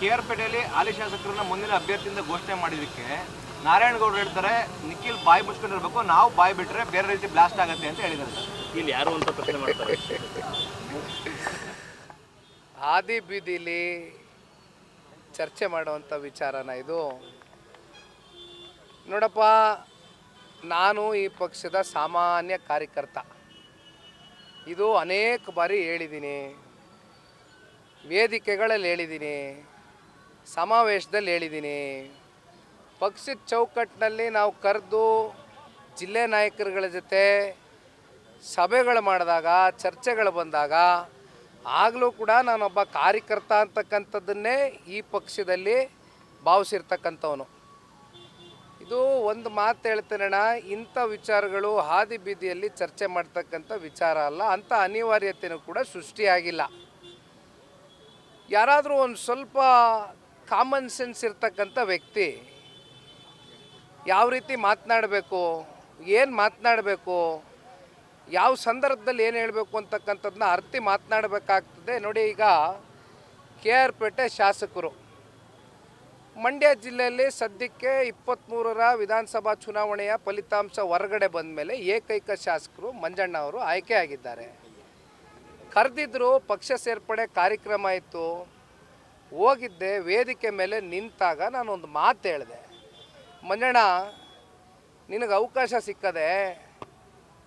K R ಪೇಟೆಯಲ್ಲಿ ಹಾಲಿ ಶಾಸಕರನ್ನ ಮುಂದಿನ ಅಭ್ಯರ್ಥಿಯಿಂದ ಘೋಷಣೆ ಮಾಡಿದಕ್ಕೆ ನಾರಾಯಣಗೌಡರು ಹೇಳ್ತಾರೆ ನಿಖಿಲ್ ಬಾಯಿ ಮುಚ್ಕೊಂಡಿರ್ಬೇಕು ನಾವು ಬಾಯಿ ಬಿಟ್ಟರೆ ಬೇರೆ ರೀತಿ ಬ್ಲಾಸ್ಟ್ ಆಗುತ್ತೆ ಅಂತ ಹೇಳಿದ್ದಾರೆ ಸರ್. ಇಲ್ಲಿ ಯಾರು ಅಂತ ಪ್ರಶ್ನೆ ಮಾಡ್ತಾರೆ? ಹಾದಿ ಬೀದಿಲಿ ಚರ್ಚೆ ಮಾಡುವಂಥ ವಿಚಾರನ ಇದು. ನೋಡಪ್ಪ ನಾನು ಈ ಪಕ್ಷದ ಸಾಮಾನ್ಯ ಕಾರ್ಯಕರ್ತ. ಇದು ಅನೇಕ ಬಾರಿ ಹೇಳಿದ್ದೀನಿ ವೇದಿಕೆಗಳಲ್ಲಿ ಹೇಳಿದ್ದೀನಿ. ಸಮಾವೇಶದಲ್ಲಿ ಹೇಳಿದ್ದೀನಿ. ಪಕ್ಷದ ಚೌಕಟ್ಟಿನಲ್ಲಿ ನಾವು ಕರೆದು ಜಿಲ್ಲೆ ನಾಯಕರುಗಳ ಜೊತೆ ಸಭೆಗಳು ಮಾಡಿದಾಗ, ಚರ್ಚೆಗಳು ಬಂದಾಗ ಆಗಲೂ ಕೂಡ ನಾನೊಬ್ಬ ಕಾರ್ಯಕರ್ತ ಅಂತಕ್ಕಂಥದ್ದನ್ನೇ ಈ ಪಕ್ಷದಲ್ಲಿ ಭಾವಿಸಿರ್ತಕ್ಕಂಥವನು. ಇದು ಒಂದು ಮಾತು ಹೇಳ್ತೇನಣ್ಣ ಇಂಥ ವಿಚಾರಗಳು ಹಾದಿ ಬೀದಿಯಲ್ಲಿ ಚರ್ಚೆ ಮಾಡ್ತಕ್ಕಂಥ ವಿಚಾರ ಅಲ್ಲ, ಅಂಥ ಅನಿವಾರ್ಯತೆಯೂ ಕೂಡ ಸೃಷ್ಟಿಯಾಗಿಲ್ಲ. ಯಾರಾದರೂ ಒಂದು ಸ್ವಲ್ಪ ಕಾಮನ್ ಸೆನ್ಸ್ ಇರ್ತಕ್ಕಂಥ ವ್ಯಕ್ತಿ ಯಾವ ರೀತಿ ಮಾತನಾಡಬೇಕು, ಏನು ಮಾತನಾಡಬೇಕು, ಯಾವ ಸಂದರ್ಭದಲ್ಲಿ ಏನು ಹೇಳಬೇಕು ಅಂತಕ್ಕಂಥದ್ದನ್ನ ಅರ್ತಿ ಮಾತನಾಡಬೇಕಾಗ್ತದೆ. ನೋಡಿ ಈಗ ಕೆ ಆರ್ ಪೇಟೆ ಶಾಸಕರು. ಮಂಡ್ಯ ಜಿಲ್ಲೆಯಲ್ಲಿ ಸದ್ಯಕ್ಕೆ ಇಪ್ಪತ್ತ್ಮೂರರ ವಿಧಾನಸಭಾ ಚುನಾವಣೆಯ ಫಲಿತಾಂಶ ಹೊರಗಡೆ ಬಂದ ಮೇಲೆ ಏಕೈಕ ಶಾಸಕರು ಮಂಜಣ್ಣ ಅವರು ಆಯ್ಕೆಯಾಗಿದ್ದಾರೆ ಕರೆದಿದ್ರು ಪಕ್ಷ ಸೇರ್ಪಡೆ ಕಾರ್ಯಕ್ರಮ ಇತ್ತು. ಹೋಗಿದ್ದೆ, ವೇದಿಕೆ ಮೇಲೆ ನಿಂತಾಗ ನಾನೊಂದು ಮಾತು ಹೇಳಿದೆ. ಮಂಜಣ್ಣ, ನಿನಗೆ ಅವಕಾಶ ಸಿಕ್ಕದೆ,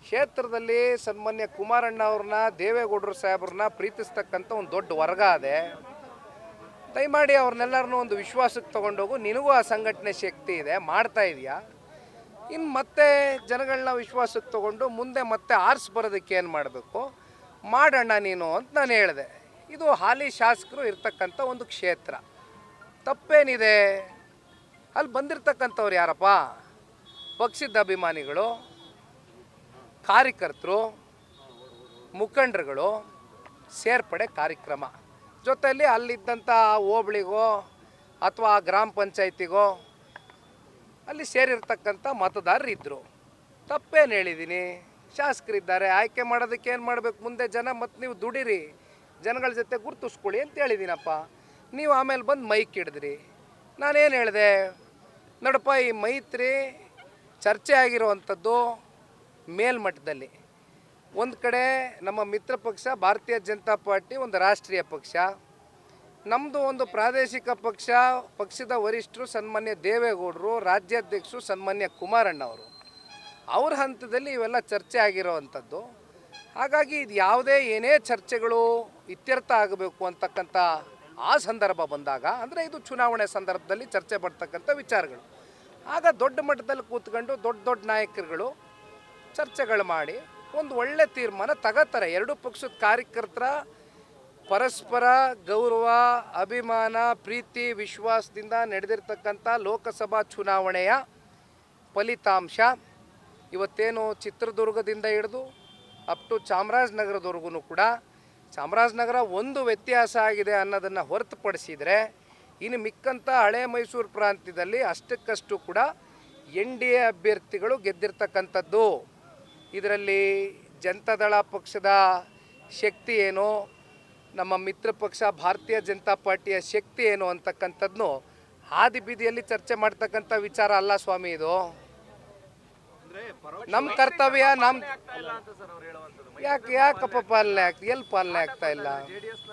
ಕ್ಷೇತ್ರದಲ್ಲಿ ಸನ್ಮಾನ್ಯ ಕುಮಾರಣ್ಣ ಅವ್ರನ್ನ, ದೇವೇಗೌಡರು ಸಾಹೇಬ್ರನ್ನ ಪ್ರೀತಿಸ್ತಕ್ಕಂಥ ಒಂದು ದೊಡ್ಡ ವರ್ಗ ಅದೇ ದಯಮಾಡಿ ಅವ್ರನ್ನೆಲ್ಲರನ್ನೂ ಒಂದು ವಿಶ್ವಾಸಕ್ಕೆ ತೊಗೊಂಡೋಗು. ನಿನಗೂ ಆ ಸಂಘಟನೆ ಶಕ್ತಿ ಇದೆ, ಮಾಡ್ತಾ ಇದೆಯಾ? ಇನ್ನು ಮತ್ತೆ ಜನಗಳನ್ನ ವಿಶ್ವಾಸಕ್ಕೆ ತೊಗೊಂಡು ಮುಂದೆ ಮತ್ತೆ ಆರಿಸಿ ಬರೋದಕ್ಕೆ ಏನು ಮಾಡಬೇಕು? ಮಾಡೋಣ ನೀನು ಅಂತ ನಾನು ಹೇಳಿದೆ. ಇದು ಹಾಲಿ ಶಾಸಕರು ಇರ್ತಕ್ಕಂಥ ಒಂದು ಕ್ಷೇತ್ರ. ತಪ್ಪೇನಿದೆ? ಅಲ್ಲಿ ಬಂದಿರ್ತಕ್ಕಂಥವ್ರು ಯಾರಪ್ಪ? ಪಕ್ಷದ ಅಭಿಮಾನಿಗಳು, ಕಾರ್ಯಕರ್ತರು, ಮುಖಂಡರುಗಳು, ಸೇರ್ಪಡೆ ಕಾರ್ಯಕ್ರಮ. ಜೊತೆಯಲ್ಲಿ ಅಲ್ಲಿದ್ದಂಥ ಹೋಬಳಿಗೋ ಅಥವಾ ಗ್ರಾಮ ಪಂಚಾಯತಿಗೋ ಅಲ್ಲಿ ಸೇರಿರ್ತಕ್ಕಂಥ ಮತದಾರರು ಇದ್ದರು ತಪ್ಪೇನು ಹೇಳಿದ್ದೀನಿ ಶಾಸಕರಿದ್ದಾರೆ, ಆಯ್ಕೆ ಮಾಡೋದಕ್ಕೆ ಏನು ಮಾಡಬೇಕು? ಮುಂದೆ ಜನ ಮತ್ತು ನೀವು ದುಡಿರಿ. ಜನಗಳ ಜೊತೆ ಗುರ್ತಿಸ್ಕೊಳ್ಳಿ ಅಂತ ಹೇಳಿದ್ದೀನಪ್ಪ ನೀವು ಆಮೇಲೆ ಬಂದು ಮೈಕ್ ಹಿಡಿದ್ರಿ. ನಾನೇನು ಹೇಳಿದೆ, ನೋಡಪ್ಪ, ಈ ಮೈತ್ರಿ ಚರ್ಚೆ ಆಗಿರುವಂಥದ್ದು ಮೇಲ್ಮಟ್ಟದಲ್ಲಿ. ಒಂದು ಕಡೆ ನಮ್ಮ ಮಿತ್ರ ಪಕ್ಷ, ಭಾರತೀಯ ಜನತಾ ಪಾರ್ಟಿ, ಒಂದು ರಾಷ್ಟ್ರೀಯ ಪಕ್ಷ. ನಮ್ಮದು ಒಂದು ಪ್ರಾದೇಶಿಕ ಪಕ್ಷ, ಪಕ್ಷದ ವರಿಷ್ಠರು ಸನ್ಮಾನ್ಯ ದೇವೇಗೌಡರು, ರಾಜ್ಯಾಧ್ಯಕ್ಷರು ಸನ್ಮಾನ್ಯ ಕುಮಾರಣ್ಣವರು. ಅವ್ರ ಹಂತದಲ್ಲಿ ಇವೆಲ್ಲ ಚರ್ಚೆ ಆಗಿರೋವಂಥದ್ದು. ಹಾಗಾಗಿ ಇದು ಯಾವುದೇ ಏನೇ ಚರ್ಚೆಗಳು ಇತ್ಯರ್ಥ ಆಗಬೇಕು ಅಂತಕ್ಕಂಥ ಆ ಸಂದರ್ಭ ಬಂದಾಗ, ಅಂದರೆ ಇದು ಚುನಾವಣೆ ಸಂದರ್ಭದಲ್ಲಿ ಚರ್ಚೆ ಬರ್ತಕ್ಕಂಥ ವಿಚಾರಗಳು. ಆಗ ದೊಡ್ಡ ಮಟ್ಟದಲ್ಲಿ ಕೂತ್ಕೊಂಡು ದೊಡ್ಡ ದೊಡ್ಡ ನಾಯಕರುಗಳು ಚರ್ಚೆಗಳು ಮಾಡಿ ಒಂದು ಒಳ್ಳೆ ತೀರ್ಮಾನ ತಗೋತಾರೆ. ಎರಡು ಪಕ್ಷದ ಕಾರ್ಯಕರ್ತರ ಪರಸ್ಪರ ಗೌರವ, ಅಭಿಮಾನ, ಪ್ರೀತಿ, ವಿಶ್ವಾಸದಿಂದ ನಡೆದಿರ್ತಕ್ಕಂಥ ಲೋಕಸಭಾ ಚುನಾವಣೆಯ ಫಲಿತಾಂಶ ಇವತ್ತೇನು ಚಿತ್ರದುರ್ಗದಿಂದ ಹಿಡಿದು ಅಪ್ ಟು ಚಾಮರಾಜನಗರದವರೆಗೂ ಕೂಡ ಚಾಮರಾಜನಗರ ಒಂದು ವ್ಯತ್ಯಾಸ ಆಗಿದೆ ಅನ್ನೋದನ್ನು ಹೊರತುಪಡಿಸಿದರೆ, ಇನ್ನು ಮಿಕ್ಕಂಥ ಹಳೆ ಮೈಸೂರು ಪ್ರಾಂತ್ಯದಲ್ಲಿ ಅಷ್ಟಕ್ಕಷ್ಟು ಕೂಡ ಎನ್ ಡಿ ಎ ಅಭ್ಯರ್ಥಿಗಳು ಗೆದ್ದಿರ್ತಕ್ಕಂಥದ್ದು. ಇದರಲ್ಲಿ ಜನತಾದಳ ಪಕ್ಷದ ಶಕ್ತಿ ಏನು, ನಮ್ಮ ಮಿತ್ರ ಪಕ್ಷ ಭಾರತೀಯ ಜನತಾ ಪಾರ್ಟಿಯ ಶಕ್ತಿ ಏನು ಅಂತಕ್ಕಂಥದ್ದು ಹಾದಿ ಬೀದಿಯಲ್ಲಿ ಚರ್ಚೆ ಮಾಡ್ತಕ್ಕಂಥ ವಿಚಾರ ಅಲ್ಲ ಸ್ವಾಮಿ ಇದು. ನಮ್ಮ ಕರ್ತವ್ಯ ನಮ್ಮ ಇಲ್ಲ ಅಂತ ಸರ್ ಅವ್ರು ಹೇಳುವಂಥದ್ದು ಯಾಕೆ ಯಾಕಪ್ಪ ಪಾಲನೆ ಆಗ್ತಾ ಎಲ್ಲಿ ಪಾಲನೆ ಆಗ್ತಾ ಇಲ್ಲ? ಜೆ ಡಿ ಎಸ್ನ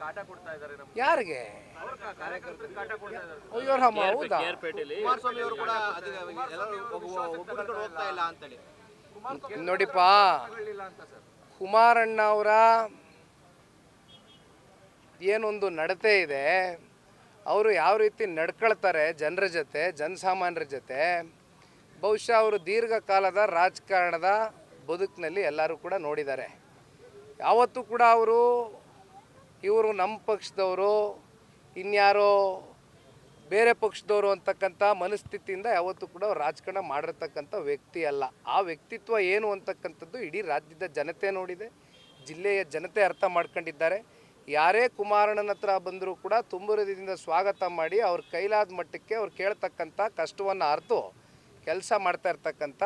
ಕಾಟ ಕೊಡ್ತಾ ಇದ್ದಾರೆ ನಮ್ಗೆ ಯಾರಿಗೆ ಅವ್ರ ಕಾರ್ಯಕರ್ತರಿಗೆ ಕಾಟ ಕೊಡ್ತಾ ಇದ್ದಾರೆ ಅಯ್ಯೋ ರಾಮ ಹೌದಾ ಕೇರ್ಪೇಟೆಯಲ್ಲಿ ಕುಮಾರಸ್ವಾಮಿ ಅವರು ಕೂಡ ಅದು ಎಲ್ಲರೂ ಒಬ್ಬರು ಹೋಗ್ತಾ ಇಲ್ಲ ನೋಡಿಪ್ಪ. ಕುಮಾರಣ್ಣ ಅವರ ಏನೊಂದು ನಡತೆ ಇದೆ. ಅವರು ಯಾವ ರೀತಿ ನಡ್ಕೊಳ್ತಾರೆ ಜನರ ಜೊತೆ ಜನಸಾಮಾನ್ಯರ ಜೊತೆ ಬಹುಶಃ ಅವರು ದೀರ್ಘಕಾಲದ ರಾಜಕಾರಣದ ಬದುಕಿನಲ್ಲಿ ಎಲ್ಲರೂ ಕೂಡ ನೋಡಿದ್ದಾರೆ. ಯಾವತ್ತೂ ಕೂಡ ಅವರು ಇವರು ನಮ್ಮ ಪಕ್ಷದವರು, ಇನ್ಯಾರೋ ಬೇರೆ ಪಕ್ಷದವರು ಅಂತಕ್ಕಂಥ ಮನಸ್ಥಿತಿಯಿಂದ ಯಾವತ್ತೂ ಕೂಡ ಅವ್ರು ರಾಜಕಾರಣ ಮಾಡಿರ್ತಕ್ಕಂಥ ವ್ಯಕ್ತಿ ಅಲ್ಲ. ಆ ವ್ಯಕ್ತಿತ್ವ ಏನು ಅಂತಕ್ಕಂಥದ್ದು ಇಡೀ ರಾಜ್ಯದ ಜನತೆ ನೋಡಿದೆ, ಜಿಲ್ಲೆಯ ಜನತೆ ಅರ್ಥ ಮಾಡ್ಕೊಂಡಿದ್ದಾರೆ. ಯಾರೇ ಕುಮಾರಣ್ಣನ ಹತ್ರ ಬಂದರೂ ಕೂಡ ತುಂಬುರದಿಂದ ಸ್ವಾಗತ ಮಾಡಿ ಅವ್ರ ಕೈಲಾದ ಮಟ್ಟಕ್ಕೆ ಅವ್ರು ಕೇಳ್ತಕ್ಕಂಥ ಕಷ್ಟವನ್ನು ಅರ್ತು ಕೆಲಸ ಮಾಡ್ತಾ ಇರ್ತಕ್ಕಂಥ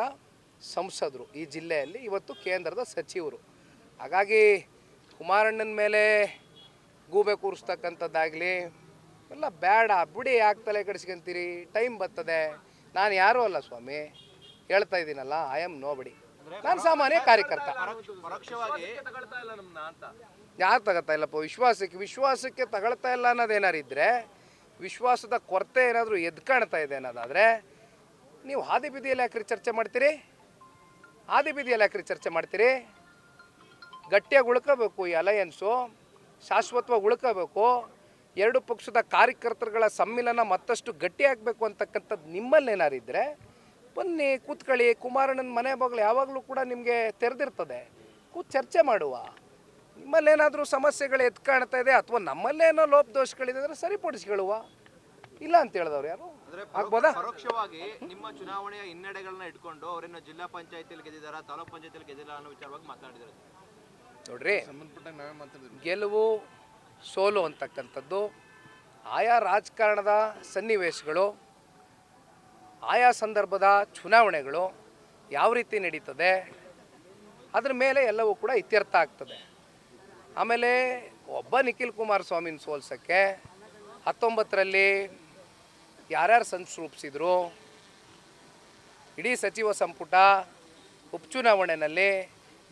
ಸಂಸದರು ಈ ಜಿಲ್ಲೆಯಲ್ಲಿ ಇವತ್ತು ಕೇಂದ್ರದ ಸಚಿವರು. ಹಾಗಾಗಿ ಕುಮಾರಣ್ಣನ ಮೇಲೆ ಗೂಬೆ ಕೂರಿಸ್ತಕ್ಕಂಥದ್ದಾಗಲಿ ಎಲ್ಲ ಬೇಡ ಬಿಡಿ ಯಾಕೆ ತಲೆ ಕೆಡಿಸ್ಕೊಂತೀರಿ? ಟೈಮ್ ಬರ್ತದೆ. ನಾನು ಯಾರೂ ಅಲ್ಲ ಸ್ವಾಮಿ. ಹೇಳ್ತಾ ಇದ್ದೀನಲ್ಲ ಐ ಆಮ್ ನೋ ಬಡಿ ನಾನು ಸಾಮಾನ್ಯ ಕಾರ್ಯಕರ್ತ. ಯಾರು ತಗೋತಾ ಇಲ್ಲಪ್ಪ ವಿಶ್ವಾಸಕ್ಕೆ ವಿಶ್ವಾಸಕ್ಕೆ ತಗೊಳ್ತಾ ಇಲ್ಲ ಅನ್ನೋದೇನಾರು ಇದ್ದರೆ ವಿಶ್ವಾಸದ ಕೊರತೆ ಏನಾದರೂ ಎದ್ಕಾಣ್ತಾ ಇದೆ ಅನ್ನೋದಾದರೆ ನೀವು ಹಾದಿ ಬೀದಿಯಲ್ಲಿ ಯಾಕ್ರಿ ಚರ್ಚೆ ಮಾಡ್ತೀರಿ? ಹಾದಿ ಬೀದಿಯಲ್ಲಿ ಯಾಕ್ರಿ ಚರ್ಚೆ ಮಾಡ್ತೀರಿ? ಗಟ್ಟಿಯಾಗಿ ಉಳ್ಕೋಬೇಕು ಈ ಅಲಯನ್ಸು, ಶಾಶ್ವತವಾಗಿ ಉಳ್ಕೋಬೇಕು. ಎರಡು ಪಕ್ಷದ ಕಾರ್ಯಕರ್ತರುಗಳ ಸಮ್ಮಿಲನ ಮತ್ತಷ್ಟು ಗಟ್ಟಿಯಾಗಬೇಕು ಅಂತಕ್ಕಂಥದ್ದು ನಿಮ್ಮಲ್ಲಿ ಏನಾರು ಇದ್ದರೆ ಬನ್ನಿ, ಕೂತ್ಕೊಳ್ಳಿ. ಕುಮಾರಣ್ಣನ ಮನೆ ಬಾಗಿಲು ಯಾವಾಗಲೂ ಕೂಡ ನಿಮಗೆ ತೆರೆದಿರ್ತದೆ. ಕೂತ್ ಚರ್ಚೆ ಮಾಡುವ. ನಿಮ್ಮಲ್ಲೇನಾದರೂ ಸಮಸ್ಯೆಗಳು ಎದ್ದು ಕಾಣ್ತಾ ಇದೆ ಅಥವಾ ನಮ್ಮಲ್ಲೇನೋ ಲೋಪದೋಷಗಳಿದೆ ಅಂದರೆ ಸರಿಪಡಿಸ್ಕೊಳ್ಳುವ. ಇಲ್ಲ ಅಂತ ಹೇಳಿದವ್ರು ಯಾರು? ಅಂದ್ರೆ ಆಗ್ಬೋದಾ? ಪರೋಕ್ಷವಾಗಿ ನಿಮ್ಮ ಚುನಾವಣೆಯ ಹಿನ್ನಡೆಗಳನ್ನ ಇಟ್ಕೊಂಡು ಅವರನ್ನ ಜಿಲ್ಲಾ ಪಂಚಾಯತಿಯಲ್ಲಿ ಗೆದ್ದಿದಾರ ತಾಲೂಕ್ ಪಂಚಾಯತಿಯಲ್ಲಿ ಗೆದ್ದಿಲ್ಲ ಅನ್ನೋ ವಿಚಾರವಾಗಿ ಮಾತಾಡಿದ್ದಾರೆ ನೋಡ್ರಿ ಗೆಲುವು ಸೋಲು ಅಂತಕ್ಕಂಥದ್ದು ಆಯಾ ರಾಜಕಾರಣದ ಸನ್ನಿವೇಶಗಳು ಆಯಾ ಸಂದರ್ಭದ ಚುನಾವಣೆಗಳು ಯಾವ ರೀತಿ ನಡೀತದೆ ಅದ್ರ ಮೇಲೆ ಎಲ್ಲವೂ ಕೂಡ ಇತ್ಯರ್ಥ ಆಗ್ತದೆ. ಆಮೇಲೆ ಒಬ್ಬ ನಿಖಿಲ್ ಕುಮಾರಸ್ವಾಮಿನ ಸೋಲ್ಸೋಕ್ಕೆ ಹತ್ತೊಂಬತ್ತರಲ್ಲಿ ಯಾರ್ಯಾರು ಸಂಚು ರೂಪಿಸಿದ್ರು? ಇಡೀ ಸಚಿವ ಸಂಪುಟ ಉಪಚುನಾವಣೆಯಲ್ಲಿ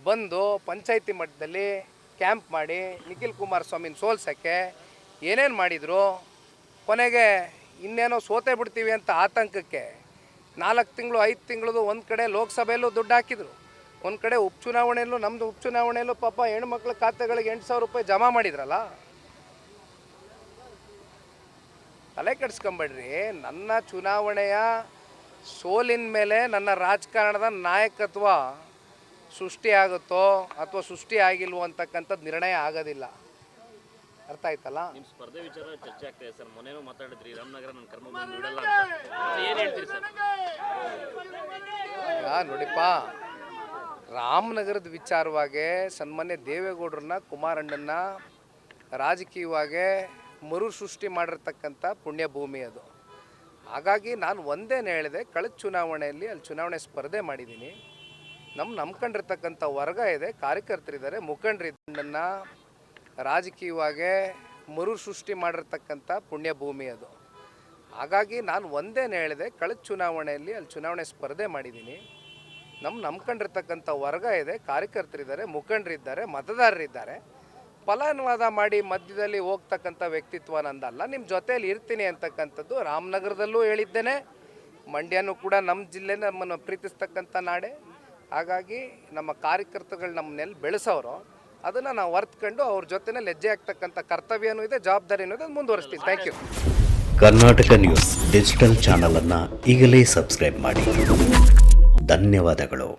ಬಂದು ಪಂಚಾಯಿತಿ ಮಟ್ಟದಲ್ಲಿ ಕ್ಯಾಂಪ್ ಮಾಡಿ ನಿಖಿಲ್ ಕುಮಾರಸ್ವಾಮಿನ ಸೋಲ್ಸೋಕ್ಕೆ ಏನೇನು ಮಾಡಿದರು? ಕೊನೆಗೆ ಇನ್ನೇನೋ ಸೋತೆ ಬಿಡ್ತೀವಿ ಅಂತ ಆತಂಕಕ್ಕೆ ನಾಲ್ಕು ತಿಂಗಳು, ಐದು ತಿಂಗಳದು ಒಂದು ಕಡೆ ಲೋಕಸಭೆಯಲ್ಲೂ ದುಡ್ಡು ಹಾಕಿದರು. ಒಂದು ಕಡೆ ಉಪಚುನಾವಣೆಯಲ್ಲೂ ನಮ್ಮದು ಉಪಚುನಾವಣೆಯಲ್ಲೂ ಪಾಪ ಹೆಣ್ಮಕ್ಳ ಖಾತೆಗಳಿಗೆ ಎಂಟು ಸಾವಿರ ರೂಪಾಯಿ ಜಮಾ ಮಾಡಿದ್ರಲ್ಲ? ತಲೆ ಕೆಡಿಸ್ಕೊಂಬೇಡ್ರಿ. ನನ್ನ ಚುನಾವಣೆಯ ಸೋಲಿನ ಮೇಲೆ ನನ್ನ ರಾಜಕಾರಣದ ನಾಯಕತ್ವ ಸೃಷ್ಟಿ ಆಗುತ್ತೋ ಅಥವಾ ಸೃಷ್ಟಿ ಆಗಿಲ್ವೋ ಅಂತಕ್ಕಂಥದ್ದು ನಿರ್ಣಯ ಆಗೋದಿಲ್ಲ. ಅರ್ಥ ಆಯ್ತಲ್ಲ? ನಿಮ್ಮ ಸ್ಪರ್ಧೆ ವಿಚಾರ ಚರ್ಚೆ ಆಗ್ತಾ ಇದೆ ಸರ್. ಮೊನ್ನೆನೂ ಮಾತಾಡಿದ್ರಿ ರಾಮನಗರ ನನ್ನ ಕರ್ಮ ಬಿಡಲ್ಲ ಅಂತ. ಏನ್ ಹೇಳ್ತೀರಿ ಸರ್? ಈಗ ನೋಡಿಪ್ಪ. ರಾಮನಗರದ ವಿಚಾರವಾಗಿ ಸನ್ಮಾನ್ಯ ದೇವೇಗೌಡರನ್ನ ಕುಮಾರಣ್ಣನ ರಾಜಕೀಯವಾಗಿ ಮರು ಸೃಷ್ಟಿ ಮಾಡಿರ್ತಕ್ಕಂಥ ಪುಣ್ಯಭೂಮಿ ಅದು. ಹಾಗಾಗಿ ನಾನು ಒಂದೇನು ಹೇಳಿದೆ, ಕಳೆದ ಚುನಾವಣೆಯಲ್ಲಿ ಅಲ್ಲಿ ಚುನಾವಣೆ ಸ್ಪರ್ಧೆ ಮಾಡಿದ್ದೀನಿ. ನಮ್ಮ ನಂಬ್ಕೊಂಡಿರ್ತಕ್ಕಂಥ ವರ್ಗ ಇದೆ, ಕಾರ್ಯಕರ್ತರಿದ್ದಾರೆ ಮುಖಂಡರಿದ್ದನ್ನು ರಾಜಕೀಯವಾಗಿ ಮರು ಸೃಷ್ಟಿ ಮಾಡಿರ್ತಕ್ಕಂಥ ಪುಣ್ಯಭೂಮಿ ಅದು. ಹಾಗಾಗಿ ನಾನು ಒಂದೇನು ಹೇಳಿದೆ, ಕಳೆದ ಚುನಾವಣೆಯಲ್ಲಿ ಅಲ್ಲಿ ಚುನಾವಣೆ ಸ್ಪರ್ಧೆ ಮಾಡಿದ್ದೀನಿ. ನಮ್ಮ ನಂಬ್ಕೊಂಡಿರ್ತಕ್ಕಂಥ ವರ್ಗ ಇದೆ, ಕಾರ್ಯಕರ್ತರಿದ್ದಾರೆ, ಮುಖಂಡರಿದ್ದಾರೆ, ಮತದಾರರಿದ್ದಾರೆ. ಫಲಾನುವಾದ ಮಾಡಿ ಮಧ್ಯದಲ್ಲಿ ಹೋಗ್ತಕ್ಕಂಥ ವ್ಯಕ್ತಿತ್ವ ನಂದಲ್ಲ. ನಿಮ್ಮ ಜೊತೆಯಲ್ಲಿ ಇರ್ತೀನಿ ಅಂತಕ್ಕಂಥದ್ದು ರಾಮನಗರದಲ್ಲೂ ಹೇಳಿದ್ದೇನೆ. ಮಂಡ್ಯನೂ ಕೂಡ ನಮ್ಮ ಜಿಲ್ಲೆ ನಮ್ಮನ್ನು ಪ್ರೀತಿಸ್ತಕ್ಕಂಥ ನಾಡೆ. ಹಾಗಾಗಿ ನಮ್ಮ ಕಾರ್ಯಕರ್ತರುಗಳು ನಮ್ಮನ್ನೆಲ್ಲಿ ಬೆಳೆಸೋರು, ಅದನ್ನು ನಾವು ಅರ್ತ್ಕೊಂಡು ಅವ್ರ ಜೊತೆನೇ ಹೆಜ್ಜೆ ಆಗ್ತಕ್ಕಂಥ ಕರ್ತವ್ಯನೂ ಇದೆ, ಜವಾಬ್ದಾರಿನೂ ಇದೆ ಮುಂದುವರಿಸ್ತೀವಿ. Thank you Karnataka news digital ಚಾನಲನ್ನು ಈಗಲೇ ಸಬ್ಸ್ಕ್ರೈಬ್ ಮಾಡಿ. ಧನ್ಯವಾದಗಳು.